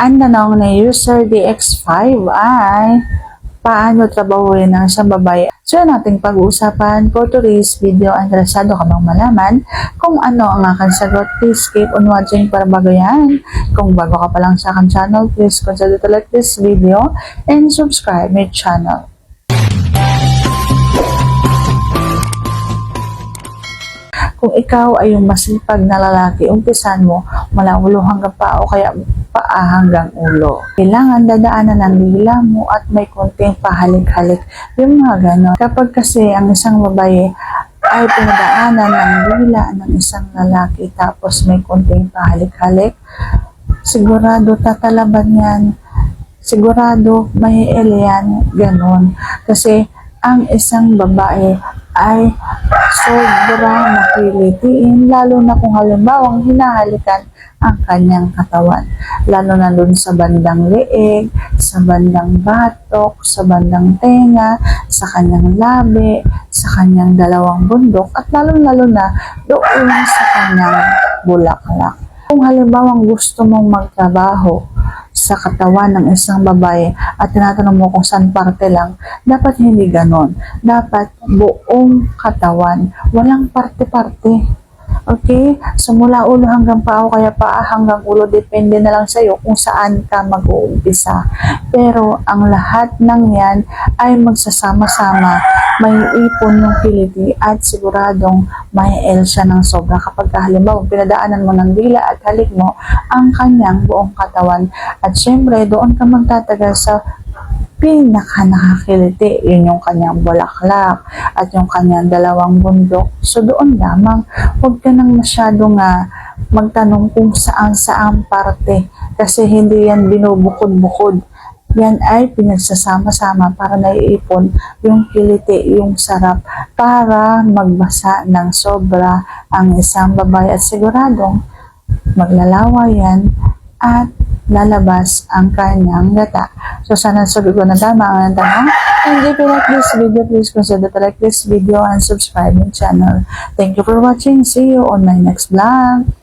Ang tanong ni user DX5 ay paano trabahuin ng isang babae? So yan ating pag-uusapan for today's video. Ang interesado ka bang malaman kung ano ang aking sagot, please keep on watching para bago yan. Kung bago ka pa lang sa aking channel, please consider to like this video and subscribe my channel. Kung ikaw ay yung masipag na lalaki, umpisan mo mula ulo hanggang paa o kaya paa hanggang ulo. Kailangan dadaanan ng dila mo at may konting pahalik-halik. Yung mga ganon. Kapag kasi ang isang babae ay pinadaanan ng dila ng isang lalaki tapos may konting pahalik-halik, sigurado tatalaban yan. Sigurado may yan, ganon. Kasi ang isang babae ay sobra nakilitiin, lalo na kung halimbawang hinahalikan ang kanyang katawan. Lalo na dun sa bandang leeg, sa bandang batok, sa bandang tenga, sa kanyang labi, sa kanyang dalawang bundok, at lalo-lalo na doon sa kanyang bulaklak. Kung halimbawang gusto mong magtrabaho sa katawan ng isang babae at tinatanong mo kung saan parte lang, dapat hindi ganon. Dapat buong katawan, walang parte-parte. Okay? So, mula ulo hanggang paa o kaya paa hanggang ulo, depende na lang sa'yo kung saan ka mag-uumpisa. Pero, ang lahat ng yan ay magsasama-sama. May ipon yung kiliti at siguradong may L siya ng sobra kapag halimbawa pinadaanan mo ng dila at halik mo ang kanyang buong katawan. At syempre, doon ka magtatagal sa pinaka nakakiliti, yun yung kanyang bulaklak at yung kanyang dalawang bundok. So doon lamang, huwag ka nang masyado nga magtanong kung saan saan parte kasi hindi yan binubukod-bukod. Yan ay pinagsasama-sama para naiipon yung kiliti, yung sarap para magbasa ng sobra ang isang babae at siguradong maglalawa yan at lalabas ang kanyang gata. So, sana sabi ko na tama ang tanong. And if you like this video, please consider to like this video and subscribe my channel. Thank you for watching. See you on my next vlog.